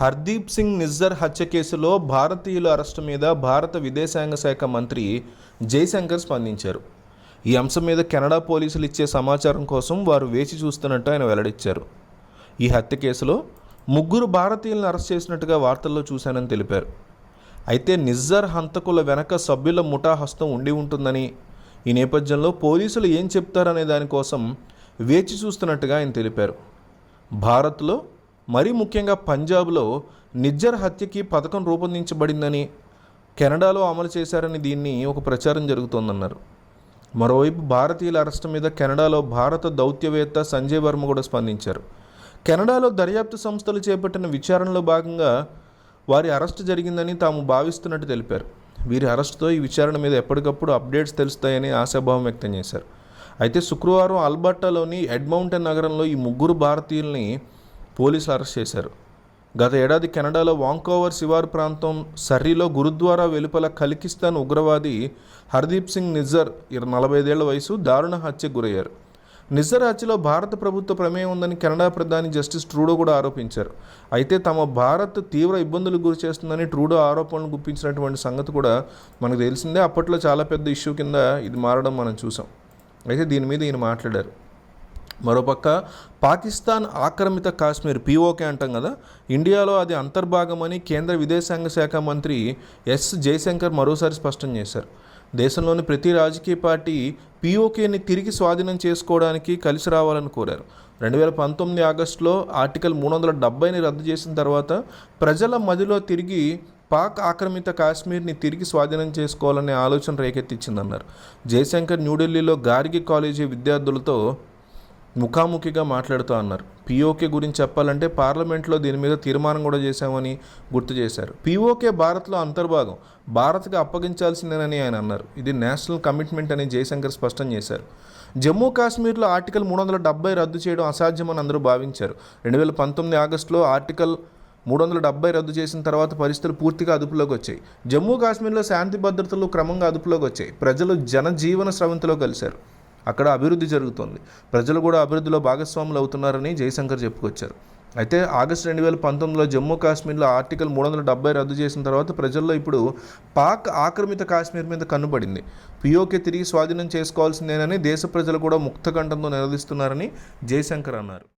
హర్దీప్ సింగ్ నిజ్జర్ హత్య కేసులో భారతీయుల అరెస్టు మీద భారత విదేశాంగ శాఖ మంత్రి జైశంకర్ స్పందించారు. ఈ అంశం మీద కెనడా పోలీసులు ఇచ్చే సమాచారం కోసం వారు వేచి చూస్తున్నట్టు ఆయన వెల్లడించారు. ఈ హత్య కేసులో ముగ్గురు భారతీయులను అరెస్ట్ చేసినట్టుగా వార్తల్లో చూశానని తెలిపారు. అయితే నిజ్జర్ హంతకుల వెనక సభ్యుల ముఠా హస్తం ఉండి ఉంటుందని ఈ నేపథ్యంలో పోలీసులు ఏం చెప్తారనే దానికోసం వేచి చూస్తున్నట్టుగా ఆయన తెలిపారు. భారత్లో మరీ ముఖ్యంగా పంజాబ్లో నిజ్జర్ హత్యకి పథకం రూపొందించబడిందని కెనడాలో అమలు చేశారని దీన్ని ఒక ప్రచారం జరుగుతోందన్నారు. మరోవైపు భారతీయుల అరెస్టు మీద కెనడాలో భారత దౌత్యవేత్త సంజయ్ వర్మ కూడా స్పందించారు. కెనడాలో దర్యాప్తు సంస్థలు చేపట్టిన విచారణలో భాగంగా వారి అరెస్టు జరిగిందని తాము భావిస్తున్నట్టు తెలిపారు. వీరి అరెస్టుతో ఈ విచారణ మీద ఎప్పటికప్పుడు అప్డేట్స్ తెలుస్తాయని ఆశాభావం వ్యక్తం చేశారు. అయితే శుక్రవారం అల్బర్టాలోని ఎడ్మౌంటన్ నగరంలో ఈ ముగ్గురు భారతీయుల్ని పోలీసులు అరెస్ట్ చేశారు. గత ఏడాది కెనడాలో వాంకోవర్ శివారు ప్రాంతం సర్రీలో గురుద్వారా వెలుపల కలికిస్తాన్ ఉగ్రవాది హర్దీప్ సింగ్ నిజ్జర్ ఇర నలభై ఐదేళ్ళ వయసు దారుణ హత్యకు గురయ్యారు. నిజ్జర్ హత్యలో భారత ప్రభుత్వ ప్రమేయం ఉందని కెనడా ప్రధాని జస్టిస్ ట్రూడో కూడా ఆరోపించారు. అయితే తమ భారత్ తీవ్ర ఇబ్బందులకు గురి చేస్తుందని ట్రూడో ఆరోపణలు గుప్పించినటువంటి సంగతి కూడా మనకు తెలిసిందే. అప్పట్లో చాలా పెద్ద ఇష్యూ కింద ఇది మారడం మనం చూసాం. అయితే దీని మీద ఈయన మాట్లాడారు. మరోపక్క పాకిస్తాన్ ఆక్రమిత కాశ్మీర్ పీఓకే అంటాం కదా ఇండియాలో అది అంతర్భాగమని కేంద్ర విదేశాంగ శాఖ మంత్రి ఎస్ జయశంకర్ మరోసారి స్పష్టం చేశారు. దేశంలోని ప్రతి రాజకీయ పార్టీ పీఓకేని తిరిగి స్వాధీనం చేసుకోవడానికి కలిసి రావాలని కోరారు. రెండు వేల పంతొమ్మిది ఆగస్టులో ఆర్టికల్ మూడు వందల డెబ్బైని రద్దు చేసిన తర్వాత ప్రజల మదిలో తిరిగి పాక్ ఆక్రమిత కాశ్మీర్ని తిరిగి స్వాధీనం చేసుకోవాలనే ఆలోచన రేకెత్తించిందన్నారు జయశంకర్ న్యూఢిల్లీలో గార్గి కాలేజీ విద్యార్థులతో ముఖాముఖిగా మాట్లాడుతూ అన్నారు. పీఓకే గురించి చెప్పాలంటే పార్లమెంట్లో దీని మీద తీర్మానం కూడా చేశామని గుర్తు చేశారు. పీఓకే భారత్లో అంతర్భాగం. భారత్కి అప్పగించాల్సిందేనని ఆయన అన్నారు. ఇది నేషనల్ కమిట్మెంట్ అని జయశంకర్ స్పష్టం చేశారు. జమ్మూ కాశ్మీర్లో ఆర్టికల్ మూడు వందల డెబ్బై రద్దు చేయడం అసాధ్యమని అందరూ భావించారు. రెండు వేల పంతొమ్మిది ఆగస్టులో ఆర్టికల్ మూడు వందల డెబ్బై రద్దు చేసిన తర్వాత పరిస్థితులు పూర్తిగా అదుపులోకి వచ్చాయి. జమ్మూ కాశ్మీర్లో శాంతి భద్రతలు క్రమంగా అదుపులోకి వచ్చాయి. ప్రజలు జనజీవన స్రవంతిలో కలిశారు. అక్కడ అభివృద్ధి జరుగుతోంది. ప్రజలు కూడా అభివృద్ధిలో భాగస్వాములు అవుతున్నారని జయశంకర్ చెప్పుకొచ్చారు. అయితే ఆగస్టు రెండు వేల పంతొమ్మిదిలో జమ్మూ కాశ్మీర్లో ఆర్టికల్ మూడు వందల డెబ్బై రద్దు చేసిన తర్వాత ప్రజల్లో ఇప్పుడు పాక్ ఆక్రమిత కాశ్మీర్ మీద కన్నుపడింది. పిఓకే తిరిగి స్వాధీనం చేసుకోవాల్సిందేనని దేశ ప్రజలు కూడా ముక్తకంఠంతో నిలదీస్తున్నారని జయశంకర్ అన్నారు.